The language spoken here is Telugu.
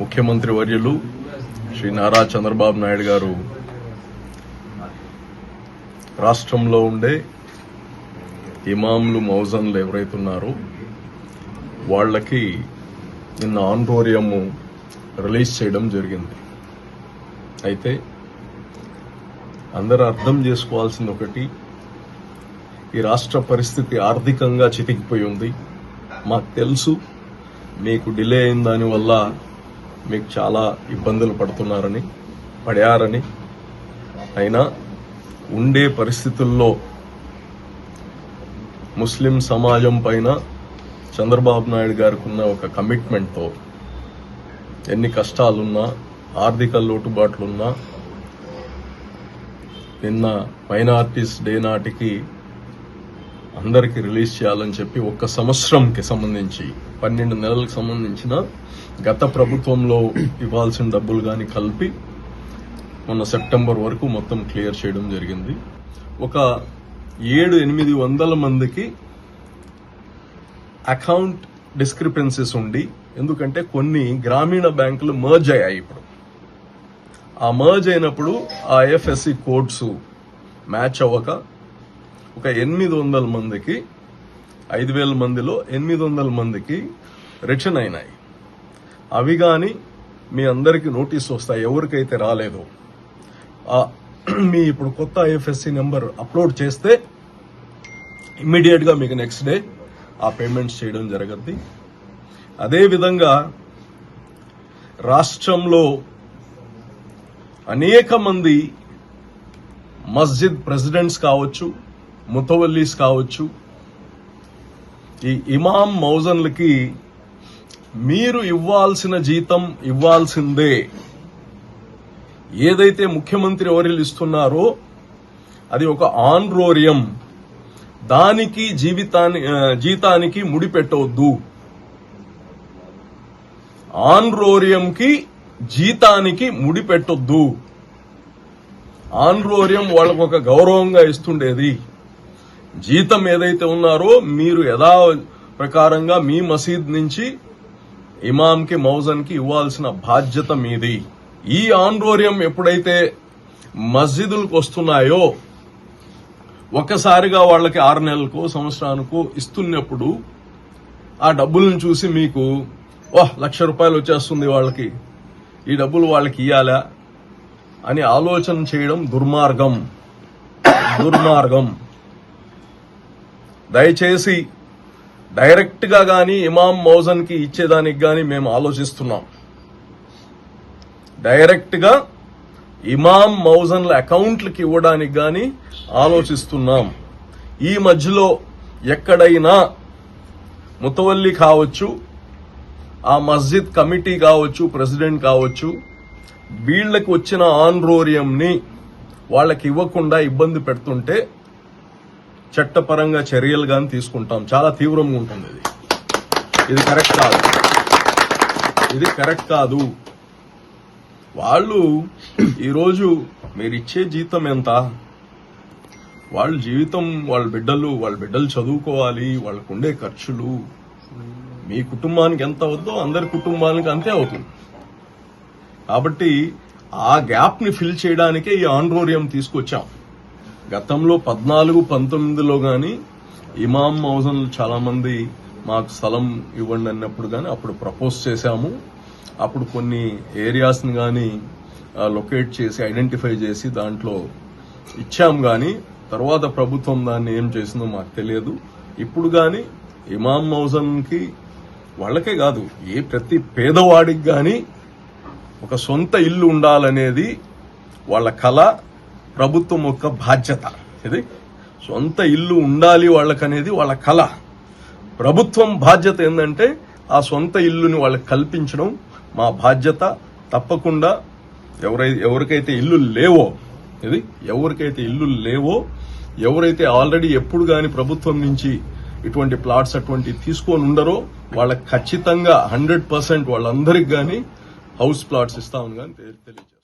ముఖ్యమంత్రి వర్యులు శ్రీ నారా చంద్రబాబు నాయుడు గారు రాష్ట్రంలో ఉండే ఇమాంలు మౌజన్లు ఎవరైతే ఉన్నారో వాళ్ళకి నిన్న ఆంటోరియము రిలీజ్ చేయడం జరిగింది. అయితే అందరూ అర్థం చేసుకోవాల్సింది ఒకటి ఈ రాష్ట్ర పరిస్థితి ఆర్థికంగా చితికిపోయి ఉంది. మాకు తెలుసు మీకు డిలే అయిన దానివల్ల మీకు చాలా ఇబ్బందులు పడుతున్నారని పడారని. అయినా ఉండే పరిస్థితుల్లో ముస్లిం సమాజం పైన చంద్రబాబు నాయుడు గారికి ఉన్న ఒక కమిట్మెంట్తో ఎన్ని కష్టాలున్నా ఆర్థిక లోటుబాట్లున్నా నిన్న మైనార్టీస్ డే నాటికి అందరికీ రిలీజ్ చేయాలని చెప్పి ఒక్క సంవత్సరంకి సంబంధించి పన్నెండు నెలలకు సంబంధించిన గత ప్రభుత్వంలో ఇవ్వాల్సిన డబ్బులు కానీ కలిపి మొన్న సెప్టెంబర్ వరకు మొత్తం క్లియర్ చేయడం జరిగింది. ఒక ఏడు ఎనిమిది వందల మందికి అకౌంట్ డిస్క్రిపెన్సీస్ ఉండి ఎందుకంటే కొన్ని గ్రామీణ బ్యాంకులు మర్జ్ అయ్యాయి ఇప్పుడు. ఆ మర్జ్ అయినప్పుడు ఆ ఐఎఫ్ఎస్సి కోడ్స్ మ్యాచ్ అవ్వక ఒక ఎనిమిది వందల మందికి ఐదు వేల మందిలో ఎనిమిది వందల మందికి రిటర్న్ అయినాయి. అవి కానీ మీ అందరికీ నోటీస్ వస్తాయి ఎవరికైతే రాలేదో. మీ ఇప్పుడు కొత్త ఐఎఫ్ఎస్సి నెంబర్ అప్లోడ్ చేస్తే ఇమ్మీడియట్గా మీకు నెక్స్ట్ డే ఆ పేమెంట్స్ చేయడం జరగద్ది. అదేవిధంగా రాష్ట్రంలో అనేక మంది మస్జిద్ ప్రెసిడెంట్స్ కావచ్చు ముతవల్లీస్ కావచ్చు ఈ ఇమాం మౌజన్లకి మీరు ఇవ్వాల్సిన జీతం ఇవ్వాల్సిందే. ఏదైతే ముఖ్యమంత్రి వర్యులు ఇస్తున్నారో అది ఒక ఆన్రోరియం. దానికి జీవితాన్ని జీతానికి ముడిపెట్టవద్దు. ఆన్రోరియంకి జీతానికి ముడిపెట్టొద్దు. ఆన్రోరియం వాళ్ళకు ఒక గౌరవంగా ఇస్తుండేది. జీతం ఏదైతే ఉన్నారో మీరు యథా ప్రకారంగా మీ మసీద్ నుంచి ఇమాంకి మౌజన్కి ఇవ్వాల్సిన బాధ్యత మీది. ఈ ఆన్రోరియం ఎప్పుడైతే మస్జిదులకు వస్తున్నాయో ఒక్కసారిగా వాళ్ళకి ఆరు నెలలకు సంవత్సరానికో ఇస్తున్నప్పుడు ఆ డబ్బులను చూసి మీకు వాహ్ లక్ష రూపాయలు వచ్చేస్తుంది వాళ్ళకి. ఈ డబ్బులు వాళ్ళకి ఇయ్యాలా? అని ఆలోచన చేయడం దుర్మార్గం. దుర్మార్గం. దయచేసి డైరెక్ట్గా కానీ ఇమాం మౌజన్కి ఇచ్చేదానికి కానీ మేము ఆలోచిస్తున్నాం. డైరెక్ట్గా ఇమామ్ ఇమాం మౌజన్ల అకౌంట్లకి ఇవ్వడానికి కానీ ఆలోచిస్తున్నాం. ఈ మధ్యలో ఎక్కడైనా ముతవల్లి కావచ్చు ఆ మస్జిద్ కమిటీ కావచ్చు ప్రెసిడెంట్ కావచ్చు వీళ్ళకి వచ్చిన ఆన్రోరియంని వాళ్ళకి ఇవ్వకుండా ఇబ్బంది పెడుతుంటే చట్టపరంగా చర్యలు కానీ తీసుకుంటాం. చాలా తీవ్రంగా ఉంటుంది ఇది. ఇది కరెక్ట్ కాదు. ఇది కరెక్ట్ కాదు. వాళ్ళు ఈరోజు మీరు ఇచ్చే జీతం ఎంత? వాళ్ళ జీవితం వాళ్ళ బిడ్డలు వాళ్ళ బిడ్డలు చదువుకోవాలి వాళ్ళకు ఉండే ఖర్చులు. మీ కుటుంబానికి ఎంత అవుద్దో అందరి కుటుంబానికి అంతే అవుతుంది. కాబట్టి ఆ గ్యాప్ని ఫిల్ చేయడానికే ఈ ఆండ్రోరియం తీసుకొచ్చాం. గతంలో పద్నాలుగు పంతొమ్మిదిలో కానీ ఇమాం మౌజన్లు చాలామంది మాకు స్థలం ఇవ్వండి అన్నప్పుడు కానీ అప్పుడు ప్రపోజ్ చేశాము. అప్పుడు కొన్ని ఏరియాస్ని కానీ లొకేట్ చేసి ఐడెంటిఫై చేసి దాంట్లో ఇచ్చాం కానీ తర్వాత ప్రభుత్వం దాన్ని ఏం చేసిందో మాకు తెలియదు. ఇప్పుడు కానీ ఇమాం మౌజన్కి వాళ్ళకే కాదు ఏ ప్రతి పేదవాడికి కానీ ఒక సొంత ఇల్లు ఉండాలనేది వాళ్ళ కళ ప్రభుత్వం యొక్క బాధ్యత. ఇది సొంత ఇల్లు ఉండాలి వాళ్ళకనేది వాళ్ళ కళ. ప్రభుత్వం బాధ్యత ఏంటంటే ఆ సొంత ఇల్లుని వాళ్ళకి కల్పించడం మా బాధ్యత తప్పకుండా ఎవరై ఎవరికైతే ఇల్లు లేవో ఇది ఎవరికైతే ఇల్లు లేవో ఎవరైతే ఆల్రెడీ ఎప్పుడు కానీ ప్రభుత్వం నుంచి ఇటువంటి ప్లాట్స్ అటువంటి తీసుకొని ఉండరో వాళ్ళకి ఖచ్చితంగా హండ్రెడ్ పర్సెంట్ వాళ్ళందరికి కానీ హౌస్ ప్లాట్స్ ఇస్తామని కానీ తెలియజేస్తాం.